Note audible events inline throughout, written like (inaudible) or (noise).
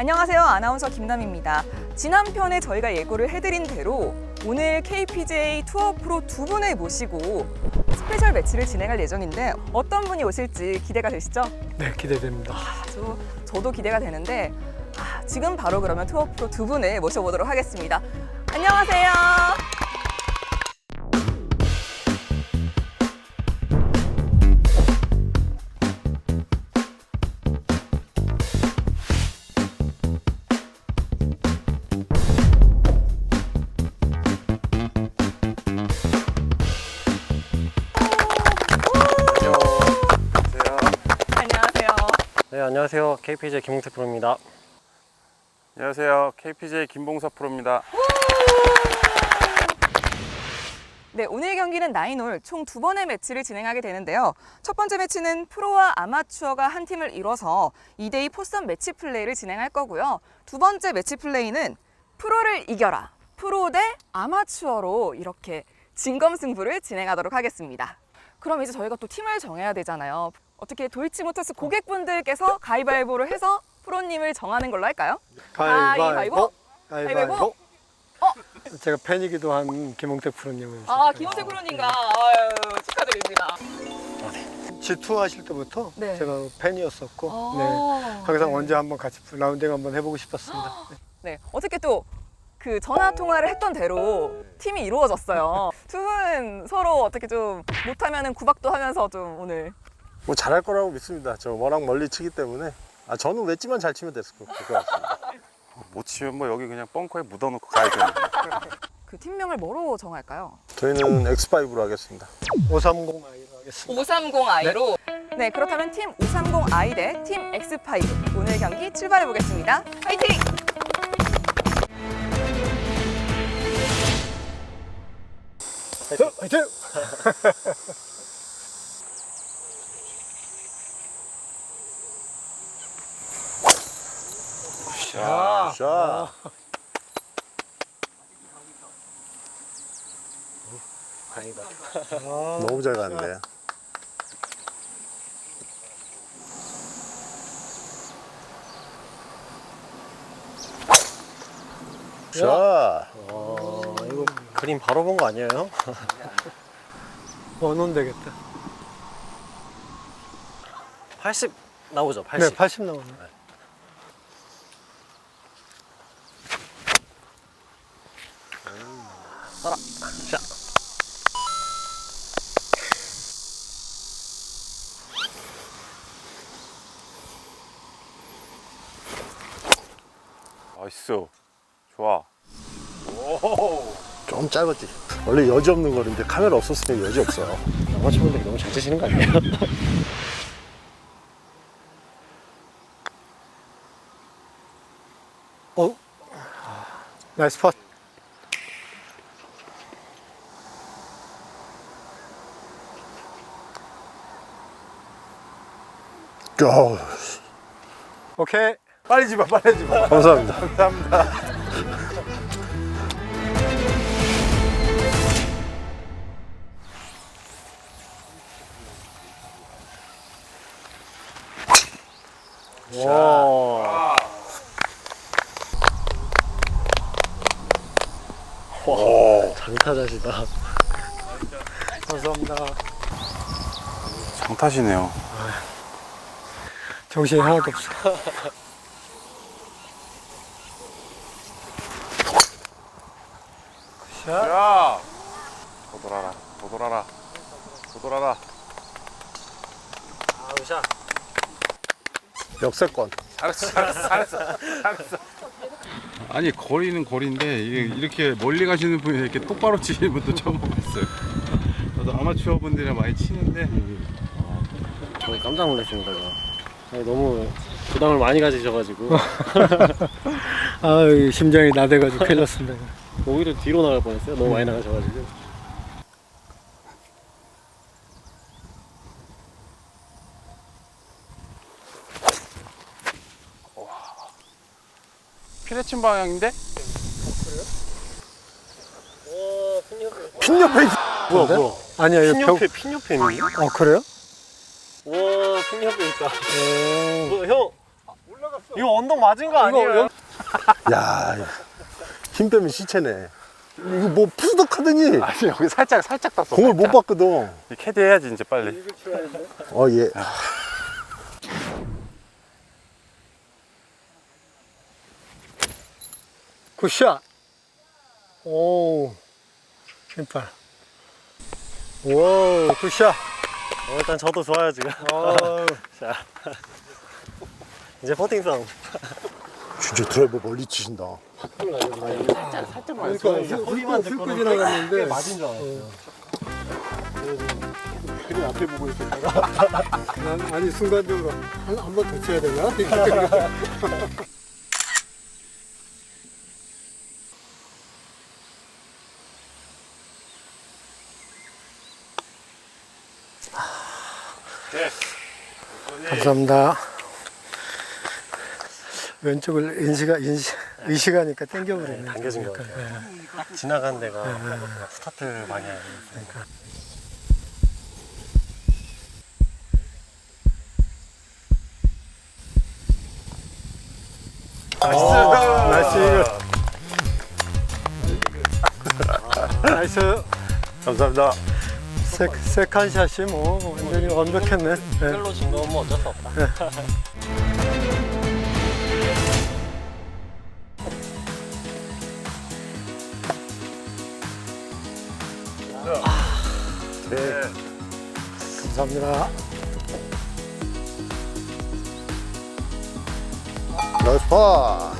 안녕하세요. 아나운서 김남입니다. 지난 편에 저희가 예고를 해드린 대로 오늘 KPJ 투어 프로 두 분을 모시고 스페셜 매치를 진행할 예정인데 어떤 분이 오실지 기대가 되시죠? 네, 기대됩니다. 저, 저도 기대가 되는데 아, 지금 바로 그러면 투어 프로 두 분을 모셔보도록 하겠습니다. 안녕하세요. 안녕하세요. KPJ 김웅태 프로입니다. 안녕하세요. KPJ 김봉사 프로입니다. 네, 오늘 경기는 나인홀 총 두 번의 매치를 진행하게 되는데요. 첫 번째 매치는 프로와 아마추어가 한 팀을 이뤄서 2대2 포선 매치 플레이를 진행할 거고요. 두 번째 매치 플레이는 프로를 이겨라. 프로 대 아마추어로 이렇게 진검승부를 진행하도록 하겠습니다. 그럼 이제 저희가 또 팀을 정해야 되잖아요. 어떻게 돌치 모터스 고객분들께서 가위바위보를 해서 프로님을 정하는 걸로 할까요? 가위바위보? 가위바위보? 어? 제가 팬이기도 한 김홍택 프로님을 아, 김호태 프로님과 아유, 축하드립니다. G2 하실 때부터 네. 제가 팬이었었고 아. 네. 항상 언제 한번 같이 라운딩 한번 해보고 싶었습니다. 네, 어떻게 또 그 전화 통화를 했던 대로 팀이 이루어졌어요. (laughs) 두 분 서로 어떻게 좀 못하면은 구박도 하면서 좀 오늘 뭐 잘할 거라고 믿습니다. 저 워낙 멀리 치기 때문에 아 저는 웨지만 잘 치면 됐을 것 같습니다. 못 치면 뭐 여기 그냥 벙커에 묻어놓고 가야 되는. (laughs) 그 팀명을 뭐로 정할까요? 저희는 X5로 하겠습니다. 530I로 하겠습니다. 530i로. 네, 그렇다면 팀 530i 대 팀 X5 오늘 경기 출발해 보겠습니다. 화이팅! 화이팅! 아, (laughs) (laughs) 자, 다행이다. 너무 잘 갔네. 자, 어, 이거 그림 바로 본 거 아니에요? (laughs) 원원 되겠다. 80 나오죠, 80. 네, 80 나오네. 따라. 자. 나이스. 좋아. 좀 짧았지. 원래 여지 없는 거리인데 카메라 없었으면 여지 없어요. 아마추어분들이 너무 잘 치시는 거 아니에요? (laughs) 어? 나이스 팟. 어우, 오케이. 빨리 지 마, 빨리 지 마. 감사합니다. 감사합니다. 와. 와, 장타자시다. 감사합니다. 장타시네요. 정신이 하나도 없어. 샷. 야! 도돌아라, 도돌아라, 도돌아라. 아우 샷. 역세권. 잘했어, 잘했어, 잘했어, 잘했어. 아니 거리는 거리인데 이게 이렇게 멀리 가시는 분이 이렇게 똑바로 치시는 분도 처음 봤어요. 저도 아마추어 분들이랑 많이 치는데 저 깜짝 놀랐습니다. 이거. 아니, 너무 부담을 많이 가지셔가지고 (laughs) 아, 심장이 나대가지고 큰일 났습니다. 오히려 뒤로 나갈 뻔했어요. 너무 많이 나가셔가지고. 피레친 방향인데? 핀 옆에 있... 뭐야, 뭐야. 아니야, 핀 이거. 옆에 핀 옆에 있니? 어, 그래요? 와, 오. 뭐, 형. 올라갔어. 이거 언덕 맞은 거 아니에요? 야, 힘 빼면 시체네. 이거 뭐 푸드덕 하더니 아니 여기 살짝 살짝 땄어. 공을 못 봤거든. 캐디 해야지 이제 빨리. 어, 예. 굿샷. 오, 왼팔. 와, 굿샷. 어, 일단 저도 좋아요 지금. 어, 자, 이제 퍼팅성. 진짜 드라이버 멀리 치신다. 그러니까 훑고 훑고 지나갔는데 맞은 줄 알았어요. 그냥 앞에 보고 있었다가 난 아니 순간적으로 한번더 쳐야 되나? 이 렇게 감사합니다. 왼쪽을 인시가 인시 의식하니까 땡겨버리네. 당겨진 거 같아요. 딱 지나간 데가 스타트를 많이 하는. 나이스. 나이스. 감사합니다. 세, 세컨샷이 뭐 완전히 완벽했네. 네. 별로 진 거면 뭐 어쩔 수 없다. 네. 감사합니다. 나이스 파.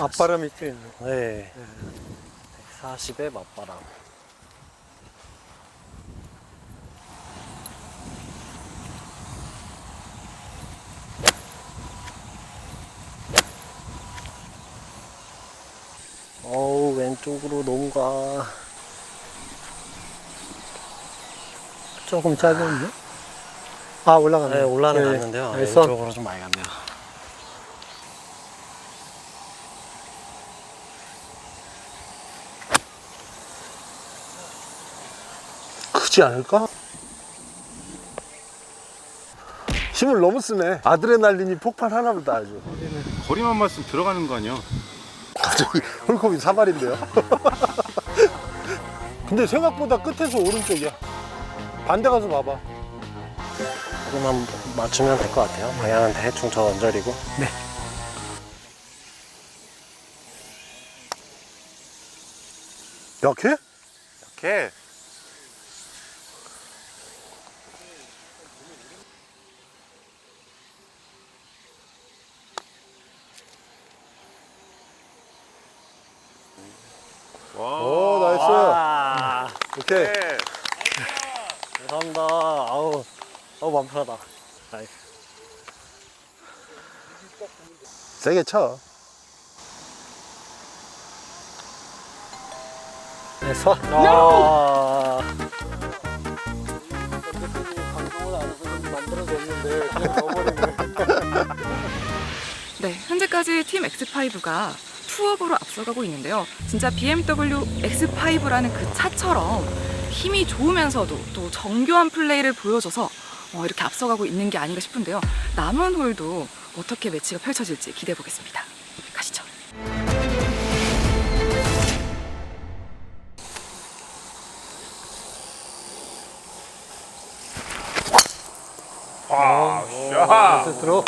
앞바람이 꽤 있네. 네. 140에 맞바람. 어우 왼쪽으로 너무 가. 조금 짧은데? 아 올라가네. 네 올라는 네. 갔는데요. 나이스. 왼쪽으로 좀 많이 갔네요. 크지 않을까? 힘을 너무 쓰네. 아드레날린이 폭발하나 보다 아주. 거리만 맞으면 들어가는 거 아니야? 갑자기 홀컵이 사발인데요. (laughs) 근데 생각보다 끝에서 오른쪽이야. 반대 가서 봐봐. 조금만 맞추면 될 것 같아요. 방향은 대충 저 언저리고. 약해? 이렇게 오 나이스. 아, 오케이. 네. 감사합니다. 아우, 아우 마음 편하다. 나이스. 세게 쳐. 네, 서. 아. 네, 현재까지 팀 X5가 투업으로 앞서가고 있는데요. 진짜 BMW X5라는 그 차처럼 힘이 좋으면서도 또 정교한 플레이를 보여줘서 어, 이렇게 앞서가고 있는 게 아닌가 싶은데요. 남은 홀도 어떻게 매치가 펼쳐질지 기대해 보겠습니다. 가시죠. 와, 샤. 그래서 들어.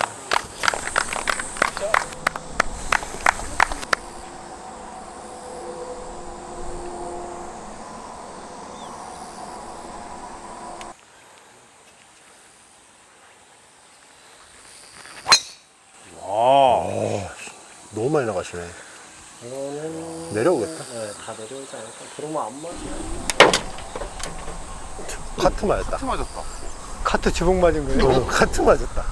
와. 너무 많이 나가시네. 이거는 내려오겠다. 네, 다 내려오지 않을까? 그러면 안 맞아요. 카트 맞았다. 트 맞았다. 카트 지붕 맞은 거예요? 어, 카트 맞았다.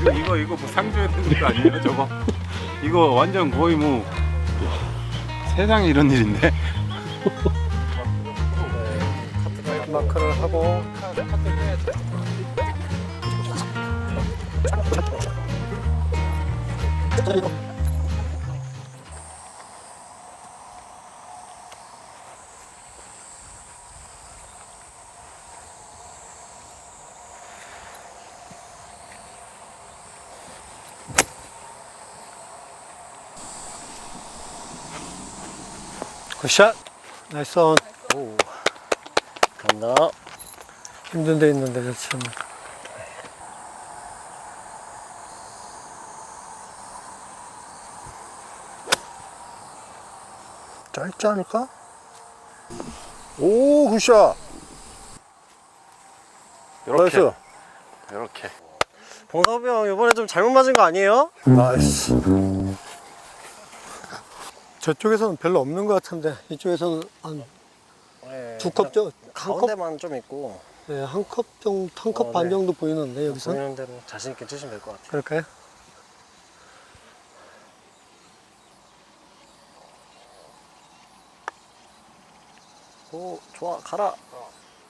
이거 이거 이거 뭐 상조해야 되는 거 아니에요 저거? 이거 완전 거의 뭐 세상에 이런 일인데? 마크를 하고 굿샷! 나이스 온! 오. 간다. 힘든 데 있는데 그렇지. 짧지 않을까? 오, 굿샷. 이렇게 나이스. 이렇게 봉섭이 형 이번에 좀 잘못 맞은 거 아니에요? 나이스. (laughs) 저쪽에서는 별로 없는 것 같은데 이쪽에서는 한 네. 두컵 정도, 한 컵, 가운데만 좀 있고 네, 한 컵 정도, 한 컵 어, 반 네. 정도 보이는데 여기서 보이는 대로 자신 있게 치시면 될 것 같아요. 그럴까요? 오, 좋아, 가라.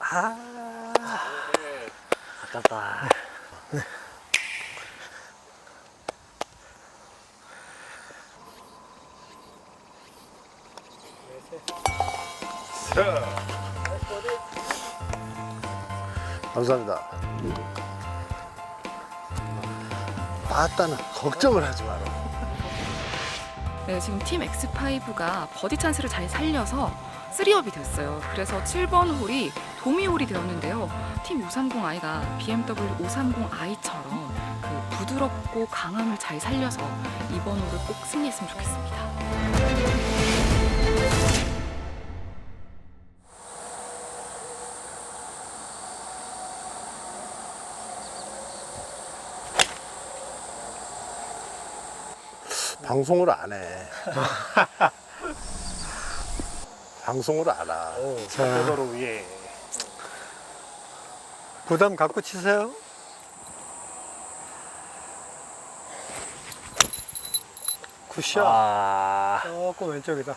아, 아깝다. 감사합니다. 아따는 걱정을 하지 마라. 네, 지금 팀 X5가 버디 찬스를 잘 살려서 3업이 됐어요. 그래서 7번 홀이 도미홀이 되었는데요. 팀 530i가 BMW 530i처럼 그 부드럽고 강함을 잘 살려서 이번 홀을 꼭 승리했으면 좋겠습니다. 방송을 안 해. (laughs) 방송을 안 하. 자, 그거로 위에. 부담 갖고 치세요. 굿샷. 아, 조금 왼쪽이다.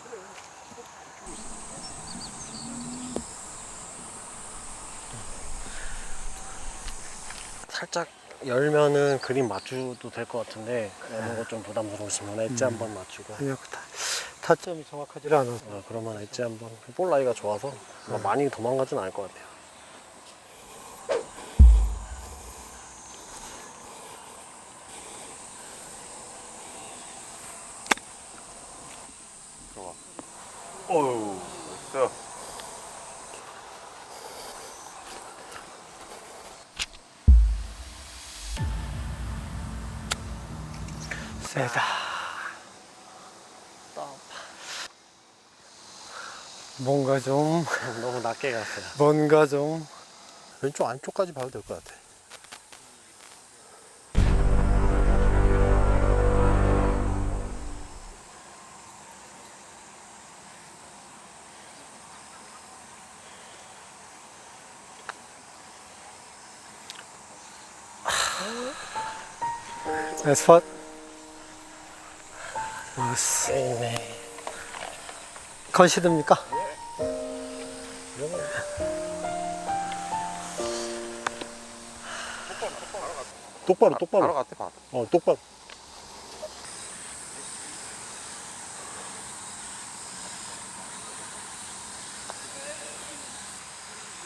살짝 열면은 그림 맞추도 될 것 같은데 어느 거좀 부담스러우시면 엣지 한번 맞추고 아니요, 타, 타점이 정확하지 않아. 어, 그러면 엣지 한번 볼 나이가 좋아서 뭐 많이 도망가진 않을 것 같아요. 어우 자 세다. 뭔가 좀, 너무 낮게 갔어요. 뭔가 좀. 왼쪽 안쪽까지 봐도 될 것 같아. 나이스 팟. 나이스. 네. 컨시드입니까? 똑바로, 바로 똑바로. 갔대 바로 어, 똑바로.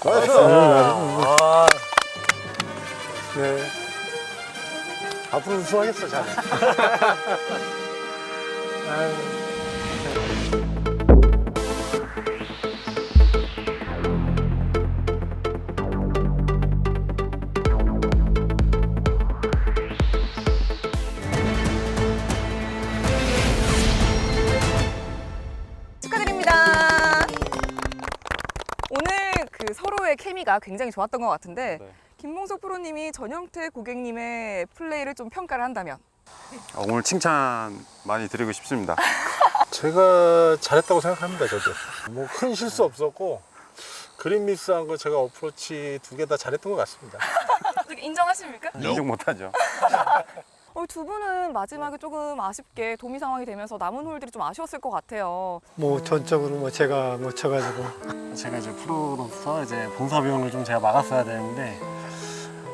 나이스. 아, 네. 앞으로 우승하겠어, 잘. (laughs) 축하 케미가 굉장히 좋았던 것 같은데 네. 김봉석 프로님이 전영태 고객님의 플레이를 좀 평가를 한다면 아, 오늘 칭찬 많이 드리고 싶습니다 (laughs) 제가 잘했다고 생각합니다, 저도. 뭐 큰 실수 없었고, 그린 미스한 거 제가 어프로치 두 개 다 잘했던 것 같습니다. (laughs) 인정하십니까? 인정 못하죠 (laughs) 어, 두 분은 마지막에 조금 아쉽게 도미 상황이 되면서 남은 홀들이 좀 아쉬웠을 것 같아요. 뭐 전적으로 뭐 제가 못 쳐가지고 제가 이제 프로로서 이제 봉섭이 형을 좀 제가 막았어야 되는데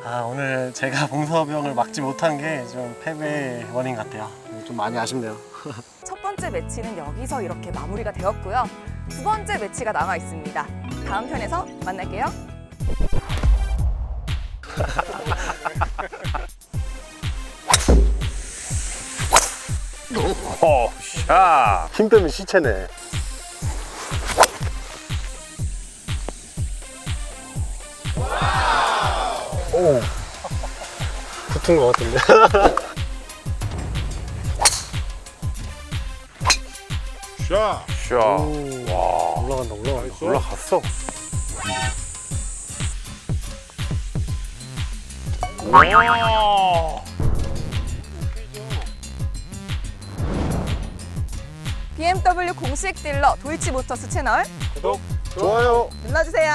아 오늘 제가 (laughs) 봉섭이 형을 막지 못한 게 좀 패배의 원인 같아요. 좀 많이 아쉽네요. (laughs) 첫 번째 매치는 여기서 이렇게 마무리가 되었고요. 두 번째 매치가 남아 있습니다. 다음 편에서 만날게요. (laughs) 오호 샤 힘들면 시체네 오 붙은 것 같은데 (laughs) 샤 샤. 와. 올라간다 올라간다 나이스. 올라갔어. 와. BMW 공식 딜러 도이치모터스 채널 구독, 좋아요. 눌러주세요.